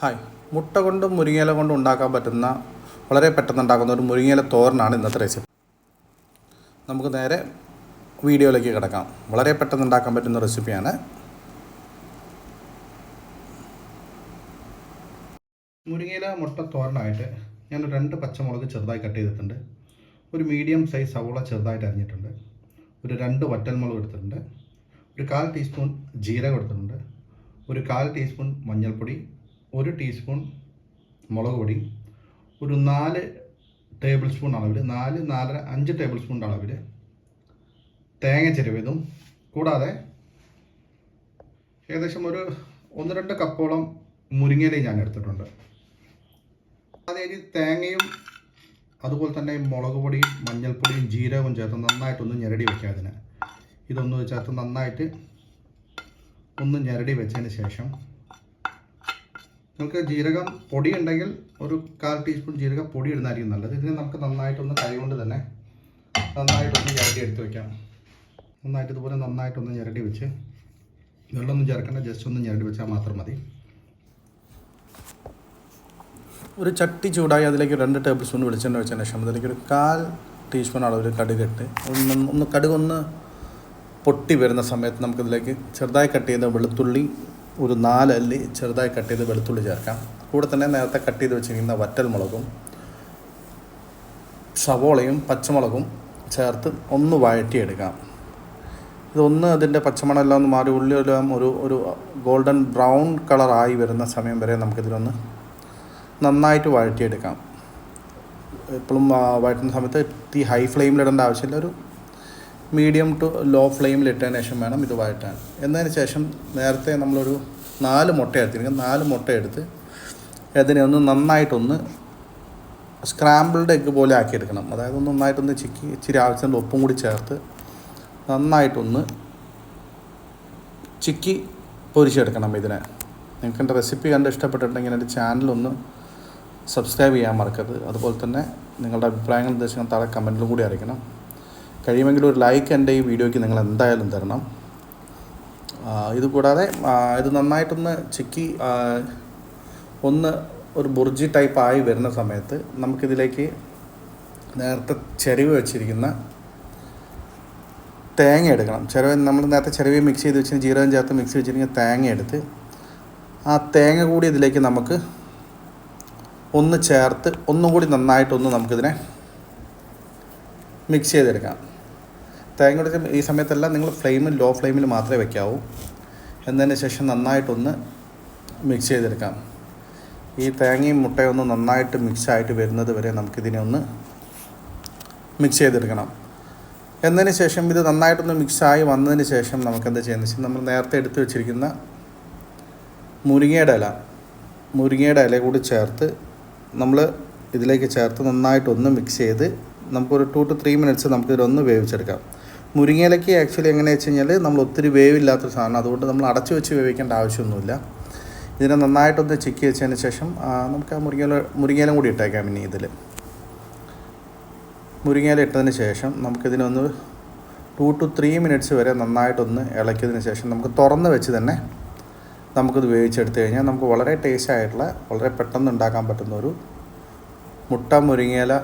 Hi. മുട്ട കൊണ്ടും മുരിങ്ങയില കൊണ്ടും ഉണ്ടാക്കാൻ പറ്റുന്ന വളരെ പെട്ടെന്ന് ഉണ്ടാക്കുന്ന ഒരു മുരിങ്ങയില തോരനാണ് ഇന്നത്തെ റെസിപ്പി നമുക്ക് നേരെ വീഡിയോയിലേക്ക് കിടക്കാം. വളരെ പെട്ടെന്ന് ഉണ്ടാക്കാൻ പറ്റുന്ന റെസിപ്പിയാണ് മുരിങ്ങയില മുട്ട തോരനായിട്ട് ഞാൻ രണ്ട് പച്ചമുളക് ചെറുതായി കട്ട് ചെയ്തിട്ടുണ്ട്. ഒരു മീഡിയം സൈസ് സവോള ചെറുതായിട്ട് അരിഞ്ഞിട്ടുണ്ട്. ഒരു രണ്ട് വറ്റൽമുളക് എടുത്തിട്ടുണ്ട്. ഒരു കാൽ ടീസ്പൂൺ ജീരകം എടുത്തിട്ടുണ്ട്. ഒരു കാൽ ടീസ്പൂൺ മഞ്ഞൾപ്പൊടി ഒരു ടീസ്പൂൺ മുളക് പൊടി ഒരു നാല് ടേബിൾ സ്പൂൺ അളവിൽ നാല് നാലര അഞ്ച് ടേബിൾ സ്പൂണിന്റെ അളവിൽ തേങ്ങ ചിരവിയതും കൂടാതെ ഏകദേശം ഒരു ഒന്ന് രണ്ട് കപ്പോളം മുരിങ്ങയിലയും ഞാൻ എടുത്തിട്ടുണ്ട്. അതായത് ഈ തേങ്ങയും അതുപോലെ തന്നെ മുളക് പൊടിയും മഞ്ഞൾപ്പൊടിയും ജീരകവും ചേർത്ത് നന്നായിട്ടൊന്ന് ഞെരടി വെക്കുക അതിന്. ഇതൊന്ന് ചേർത്ത് നന്നായിട്ട് ഒന്ന് ഞെരടി വെച്ചതിന് ശേഷം നിങ്ങൾക്ക് ജീരകം പൊടി ഉണ്ടെങ്കിൽ ഒരു കാൽ ടീസ്പൂൺ ജീരക പൊടി ഇടുന്നതായിരിക്കും നല്ലത്. ഇതിന് നമുക്ക് നന്നായിട്ടൊന്ന് കൈ കൊണ്ട് തന്നെ നന്നായിട്ടൊന്ന് ചിരട്ടി എടുത്ത് വെക്കാം. നന്നായിട്ട് ഇതുപോലെ നന്നായിട്ടൊന്ന് ഞരടി വെച്ച് വെള്ളമൊന്നും ചേർക്കേണ്ട ജസ്റ്റ് ഒന്ന് ഞരടി വെച്ചാൽ മാത്രം മതി. ഒരു ചട്ടി ചൂടായി അതിലേക്ക് രണ്ട് ടേബിൾ സ്പൂൺ വെളിച്ചെണ്ണ വെച്ചതിന് ശേഷം അതിലേക്ക് ഒരു കാൽ ടീസ്പൂൺ അളവിൽ കടുകിട്ട് ഒന്ന് ഒന്ന് കടുകൊന്ന് പൊട്ടി വരുന്ന സമയത്ത് നമുക്കിതിലേക്ക് ചെറുതായി കട്ട് ചെയ്ത വെളുത്തുള്ളി ഒരു നാലല്ലി ചെറുതായി കട്ട് ചെയ്ത് വെളുത്തുള്ളി ചേർക്കാം. കൂടെ തന്നെ നേരത്തെ കട്ട് ചെയ്ത് വെച്ചിരിക്കുന്ന വറ്റൽ മുളകും സവോളയും പച്ചമുളകും ചേർത്ത് ഒന്ന് വഴറ്റിയെടുക്കാം. ഇതൊന്ന് അതിന്റെ പച്ചമണമെല്ലാം ഒന്ന് മാറി ഉള്ളിയെല്ലാം ഒരു ഒരു ഗോൾഡൻ ബ്രൗൺ കളറായി വരുന്ന സമയം വരെ നമുക്കിതിലൊന്ന് നന്നായിട്ട് വഴറ്റിയെടുക്കാം. എപ്പോഴും വഴറ്റുന്ന സമയത്ത് തീ ഹൈ ഫ്ലെയിമിലിടേണ്ട ആവശ്യമില്ല. ഒരു മീഡിയം ടു ലോ ഫ്ലെയിമിൽ ഇട്ടതിന് ശേഷം വേണം ഇത് വഴറ്റാൻ. എന്നതിന് ശേഷം നേരത്തെ നമ്മളൊരു നാല് മുട്ട എടുത്തിരിക്കും നാല് മുട്ട എടുത്ത് അതിനെ ഒന്ന് നന്നായിട്ടൊന്ന് സ്ക്രാമ്പിൾഡ് എഗ്ഗ് പോലെ ആക്കിയെടുക്കണം. അതായത് ഒന്ന് നന്നായിട്ടൊന്ന് ചിക്കി ഇച്ചിരി ആവശ്യത്തിന്റെ ഉപ്പും കൂടി ചേർത്ത് നന്നായിട്ടൊന്ന് ചിക്കി പൊരിച്ചെടുക്കണം ഇതിനെ. നിങ്ങൾക്ക് എന്റെ റെസിപ്പി കണ്ട് ഇഷ്ടപ്പെട്ടിട്ടുണ്ടെങ്കിൽ എന്റെ ചാനലൊന്ന് സബ്സ്ക്രൈബ് ചെയ്യാൻ മറക്കരുത്. അതുപോലെ തന്നെ നിങ്ങളുടെ അഭിപ്രായങ്ങൾ നിർദ്ദേശങ്ങൾ താഴെ കമന്റിലും കൂടി അറിയിക്കണം. കഴിയുമെങ്കിൽ ഒരു ലൈക്ക് എന്റെ ഈ വീഡിയോയ്ക്ക് നിങ്ങൾ എന്തായാലും തരണം. ഇതുകൂടാതെ ഇത് നന്നായിട്ടൊന്ന് ചിക്കി ഒന്ന് ഒരു ബുർജി ടൈപ്പ് ആയി വരുന്ന സമയത്ത് നമുക്കിതിലേക്ക് നേരത്തെ ചെരുവ് വെച്ചിരിക്കുന്ന തേങ്ങ എടുക്കണം. ചിരവ നമ്മൾ നേരത്തെ ചിരവി മിക്സ് ചെയ്ത് വെച്ചിരുന്ന ജീരകം ചേർത്ത് മിക്സ് വെച്ചിരിക്കുന്ന തേങ്ങ എടുത്ത് ആ തേങ്ങ കൂടി ഇതിലേക്ക് നമുക്ക് ഒന്ന് ചേർത്ത് ഒന്നും കൂടി നന്നായിട്ടൊന്ന് നമുക്കിതിനെ മിക്സ് ചെയ്തെടുക്കാം. തേങ്ങ കൂടി ഈ സമയത്തെല്ലാം നിങ്ങൾ ഫ്ലെയിമിൽ ലോ ഫ്ലെയിമിൽ മാത്രമേ വെക്കാവൂ. എന്നതിന് ശേഷം നന്നായിട്ടൊന്ന് മിക്സ് ചെയ്തെടുക്കാം. ഈ തേങ്ങയും മുട്ടയും ഒന്ന് നന്നായിട്ട് മിക്സായിട്ട് വരുന്നത് വരെ നമുക്കിതിനെ ഒന്ന് മിക്സ് ചെയ്തെടുക്കണം. എന്നതിന് ശേഷം ഇത് നന്നായിട്ടൊന്ന് മിക്സായി വന്നതിന് ശേഷം നമുക്ക് എന്താ ചെയ്യുന്നത് വെച്ചാൽ നമ്മൾ നേരത്തെ എടുത്തു വെച്ചിരിക്കുന്ന മുരിങ്ങയുടെ ഇല മുരിങ്ങയുടെ ഇല കൂടി ചേർത്ത് നമ്മൾ ഇതിലേക്ക് ചേർത്ത് നന്നായിട്ടൊന്ന് മിക്സ് ചെയ്ത് നമുക്കൊരു ടു ടു ത്രീ മിനിറ്റ്സ് നമുക്ക് നമുക്കിതൊന്ന് വേവിച്ചെടുക്കാം. മുരിങ്ങയിലയ്ക്ക് ആക്ച്വലി എങ്ങനെയാണെന്ന് വെച്ച് കഴിഞ്ഞാൽ നമ്മൾ ഒത്തിരി വേവില്ലാത്തൊരു സാധനം. അതുകൊണ്ട് നമ്മൾ അടച്ചു വെച്ച് വേവിക്കേണ്ട ആവശ്യമൊന്നുമില്ല. ഇതിനെ നന്നായിട്ടൊന്ന് ചിക്കി വെച്ചതിന് ശേഷം നമുക്ക് ആ മുരിങ്ങയില മുരിങ്ങയിലും കൂടി ഇട്ടേക്കാം ഇനി ഇതിൽ മുരിങ്ങയില ഇട്ടതിന് ശേഷം നമുക്കിതിനൊന്ന് ടു ടു ത്രീ മിനിറ്റ്സ് വരെ നന്നായിട്ടൊന്ന് ഇളക്കിയതിന് ശേഷം നമുക്ക് തുറന്ന് വെച്ച് തന്നെ നമുക്കിത് വേവിച്ചെടുത്ത് കഴിഞ്ഞാൽ നമുക്ക് വളരെ ടേസ്റ്റ് ആയിട്ടുള്ള വളരെ പെട്ടെന്ന് ഉണ്ടാക്കാൻ പറ്റുന്ന ഒരു മുട്ട മുരിങ്ങയില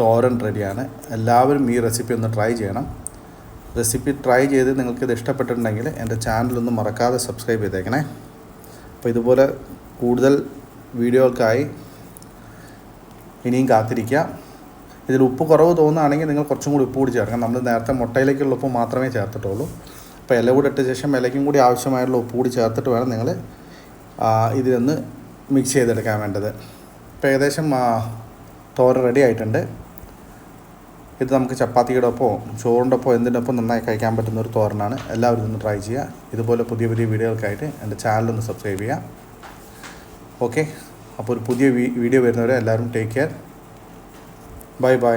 തോരൻ റെഡിയാണ്. എല്ലാവരും ഈ റെസിപ്പി ഒന്ന് ട്രൈ ചെയ്യണം. റെസിപ്പി ട്രൈ ചെയ്ത് നിങ്ങൾക്കിത് ഇഷ്ടപ്പെട്ടിട്ടുണ്ടെങ്കിൽ എന്റെ ചാനലൊന്നും മറക്കാതെ സബ്സ്ക്രൈബ് ചെയ്തേക്കണേ. അപ്പോൾ ഇതുപോലെ കൂടുതൽ വീഡിയോകൾക്കായി ഇനിയും കാത്തിരിക്കുക. ഇതിൽ ഉപ്പ് കുറവ് തോന്നുകയാണെങ്കിൽ നിങ്ങൾ കുറച്ചും കൂടി ഉപ്പ് കൂടി ചേർക്കണം. നമ്മൾ നേരത്തെ മുട്ടയിലേക്കുള്ള ഉപ്പ് മാത്രമേ ചേർത്തിട്ടുള്ളൂ. അപ്പോൾ ഇല കൂടി ഇട്ട ശേഷം ഇലയ്ക്കും കൂടി ആവശ്യമായിട്ടുള്ള ഉപ്പ് കൂടി ചേർത്തിട്ട് വേണം നിങ്ങൾ ഇതിലൊന്ന് മിക്സ് ചെയ്തെടുക്കാൻ വേണ്ടത്. ഇപ്പോൾ ഏകദേശം ആ, തോരൻ റെഡി ആയിട്ടുണ്ട്. ഇത് നമുക്ക് ചപ്പാത്തിയുടെ ഒപ്പമോ ചോറിന്റെ ഒപ്പമോ എന്തിന്റെ ഒപ്പം നന്നായി കഴിക്കാൻ പറ്റുന്ന ഒരു തോരനാണ്. എല്ലാവരും ഒന്ന് ട്രൈ ചെയ്യുക. ഇതുപോലെ പുതിയ പുതിയ വീഡിയോകൾക്കായിട്ട് എന്റെ ഒന്ന് സബ്സ്ക്രൈബ് ചെയ്യുക. ഓക്കെ അപ്പോൾ ഒരു പുതിയ വീഡിയോ വരുന്നവരെ എല്ലാവരും ടേക്ക് കെയർ ബൈ ബൈ